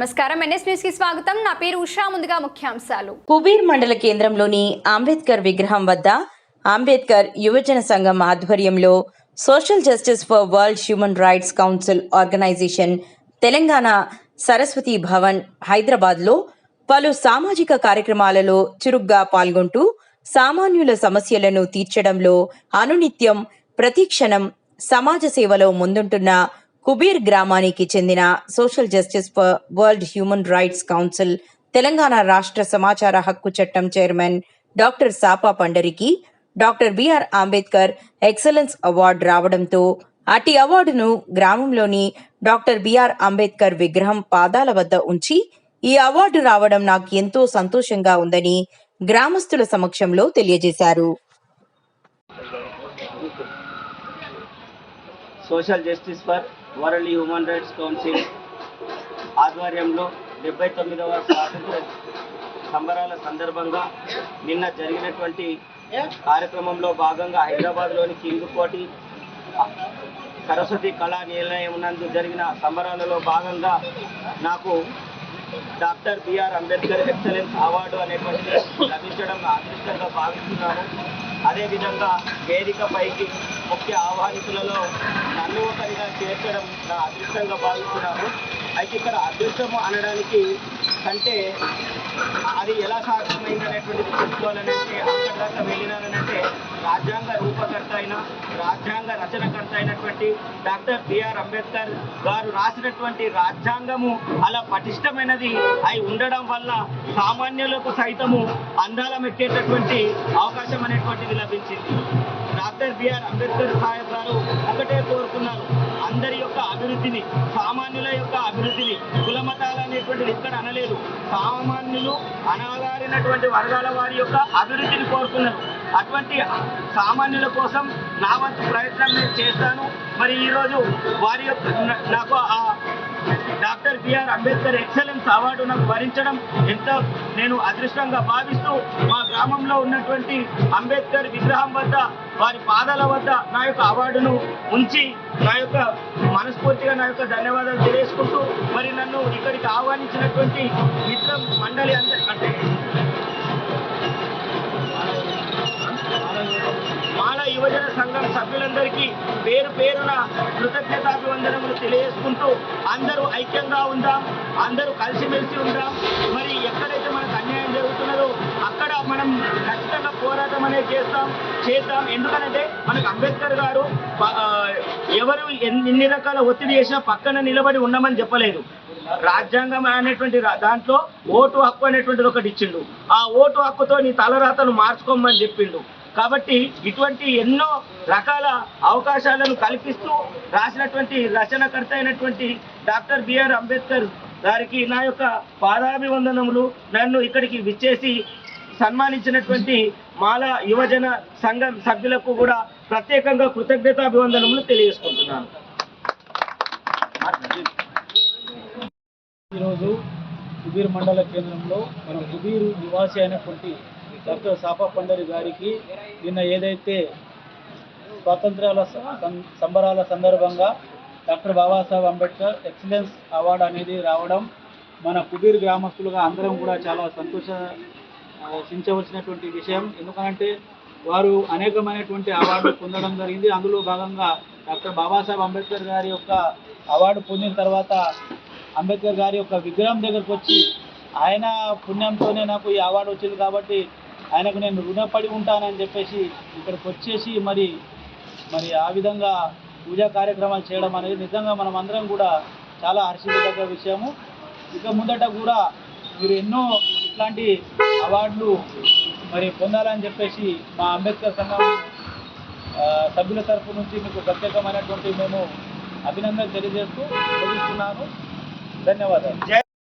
నమస్కారం. ఎన్ఎస్ న్యూస్కి స్వాగతం. నా పేరు ఉషా. ముందుగా ముఖ్యాంశాలు. కుబీర్ మండల కేంద్రంలోని అంబేద్కర్ విగ్రహం వద్ద అంబేద్కర్ యువజన సంఘం ఆధ్వర్యంలో social justice for world human rights council organization Telangana Saraswati Bhavan హైదరాబాద్లో పలు సామాజిక కార్యక్రమాలలో చురుగ్గా పాల్గొంటూ సామాన్యుల సమస్యలను తీర్చడంలో అనునిత్యం ప్రతిక్షణం సమాజ సేవలో ముందుంటున్న కుబీర్ గ్రామానికి చెందిన social justice for world human rights council Telangana రాష్ట్ర సమాచార హక్కు చట్టం chairman doctor Sapa పండరికి doctor B R Ambedkar excellence award రావడంతో అటి అవార్డును గ్రామంలోని డాక్టర్ బిఆర్ అంబేద్కర్ విగ్రహం పాదాల వద్ద ఉంచి ఈ అవార్డు రావడం నాకు ఎంతో సంతోషంగా ఉందని గ్రామస్తుల సమక్షంలో తెలియజేశారు. Social justice for world human rights council ఆధ్వర్యంలో డెబ్బై తొమ్మిదవ స్వాతంత్ర సంబరాల సందర్భంగా నిన్న జరిగినటువంటి కార్యక్రమంలో భాగంగా హైదరాబాద్లోని కింగ్ కోటి సరస్వతి కళా నిలయం నందు జరిగిన సంబరాలలో భాగంగా నాకు doctor B R Ambedkar excellence award అనేటువంటిది లభించడం అదృష్టంగా భావిస్తున్నాను. అదేవిధంగా వేదిక పైకి ముఖ్య ఆహ్వానితులలో నన్ను ఒకరిగా చేర్చడం నా అదృష్టంగా భావిస్తున్నాను అయితే ఇక్కడ అదృష్టము అనడానికి కంటే అది ఎలా సాధ్యమైంది అనేటువంటి చెప్పుకోవాలనంటే అక్కడి దాకా వెళ్ళినానంటే రాజ్యాంగ రూపకర్త అయిన రాజ్యాంగ రచనకర్త అయినటువంటి డాక్టర్ బిఆర్ అంబేద్కర్ గారు రాసినటువంటి రాజ్యాంగము అలా పటిష్టమైనది అయి ఉండడం వల్ల సామాన్యులకు సైతము అందాలం ఎక్కేటటువంటి అవకాశం అనేటువంటిది లభించింది. డాక్టర్ బిఆర్ అంబేద్కర్ సాహెబ్ గారు ఒకటే కోరుకున్నారు. అందరి యొక్క అభివృద్ధిని సామాన్యుల యొక్క అభివృద్ధిని కులమతాలు అనేటువంటిది ఇక్కడ అనలేదు. సామాన్యులు అనగారినటువంటి వర్గాల వారి యొక్క అభివృద్ధిని కోరుకున్నారు. అటువంటి సామాన్యుల కోసం నా వంతు ప్రయత్నం నేను చేస్తాను. మరి ఈరోజు వారి యొక్క నాకు ఆ doctor B R Ambedkar excellence award నాకు భరించడం ఎంతో నేను అదృష్టంగా భావిస్తూ మా గ్రామంలో ఉన్నటువంటి అంబేద్కర్ విగ్రహం వద్ద వారి పాదాల వద్ద నా యొక్క అవార్డును ఉంచి నా యొక్క మనస్ఫూర్తిగా నా యొక్క ధన్యవాదాలు తెలియజేసుకుంటూ మరి నన్ను ఇక్కడికి ఆహ్వానించినటువంటి మిత్ర మండలి అందరి అంటే మాల యువజన సంఘం సభ్యులందరికీ పేరు పేరున కృతజ్ఞతాభివందనములు తెలియజేసుకుంటూ అందరూ ఐక్యంగా ఉందాం అందరూ కలిసిమెలిసి ఉందాం. పోరాటం అనేది చేస్తాం చేద్దాం. ఎందుకనంటే మనకు అంబేద్కర్ గారు ఎవరు ఎన్ని రకాల ఒత్తిడి చేసినా పక్కన నిలబడి ఉండమని చెప్పలేదు. రాజ్యాంగం అనేటువంటి దాంట్లో ఓటు హక్కు అనేటువంటిది ఒకటి ఇచ్చిండు. ఆ ఓటు హక్కుతో నీ తలరాతను మార్చుకోమని చెప్పిండు. కాబట్టి ఇటువంటి ఎన్నో రకాల అవకాశాలను కల్పిస్తూ రాసినటువంటి రచనకర్త అయినటువంటి డాక్టర్ బిఆర్ అంబేద్కర్ గారికి నా యొక్క పాదాభివందనములు. నన్ను ఇక్కడికి విచ్చేసి సన్మానించినటువంటి మాల యువజన సంఘం సభ్యులకు కూడా ప్రత్యేకంగా కృతజ్ఞతాభివందనములు తెలియజేసుకుంటున్నాను. ఈరోజు కుబీర్ మండల కేంద్రంలో మన కుబీరు నివాసి అయినటువంటి డాక్టర్ సాపా పండరి గారికి నిన్న ఏదైతే స్వాతంత్రాల సం- సంబరాల సందర్భంగా doctor Babasaheb Ambedkar excellence award అనేది రావడం మన కుబీర్ గ్రామస్తులుగా అందరం కూడా చాలా సంతోష చించవలసినటువంటి విషయం. ఎందుకంటే వారు అనేకమైనటువంటి అవార్డు పొందడం జరిగింది. అందులో భాగంగా డాక్టర్ బాబాసాహెబ్ అంబేద్కర్ గారి యొక్క అవార్డు పొందిన తర్వాత అంబేద్కర్ గారి యొక్క విగ్రహం దగ్గరకు వచ్చి ఆయన పుణ్యంతోనే నాకు ఈ అవార్డు వచ్చింది కాబట్టి ఆయనకు నేను రుణపడి ఉంటానని చెప్పేసి ఇక్కడికి వచ్చేసి మరి మరి ఆ విధంగా పూజా కార్యక్రమాలు చేయడం అనేది నిజంగా మనం అందరం కూడా చాలా హర్షించదగ్గ విషయము. ఇక ముందట కూడా మీరు ఎన్నో ఇట్లాంటి అవార్డులు మరి పొందాలని చెప్పేసి మా అంబేద్కర్ సంఘం సభ్యుల తరఫు నుంచి మీకు ప్రత్యేకమైనటువంటి మేము అభినందనలు తెలియజేస్తూ ముగిస్తున్నాను. ధన్యవాదాలు.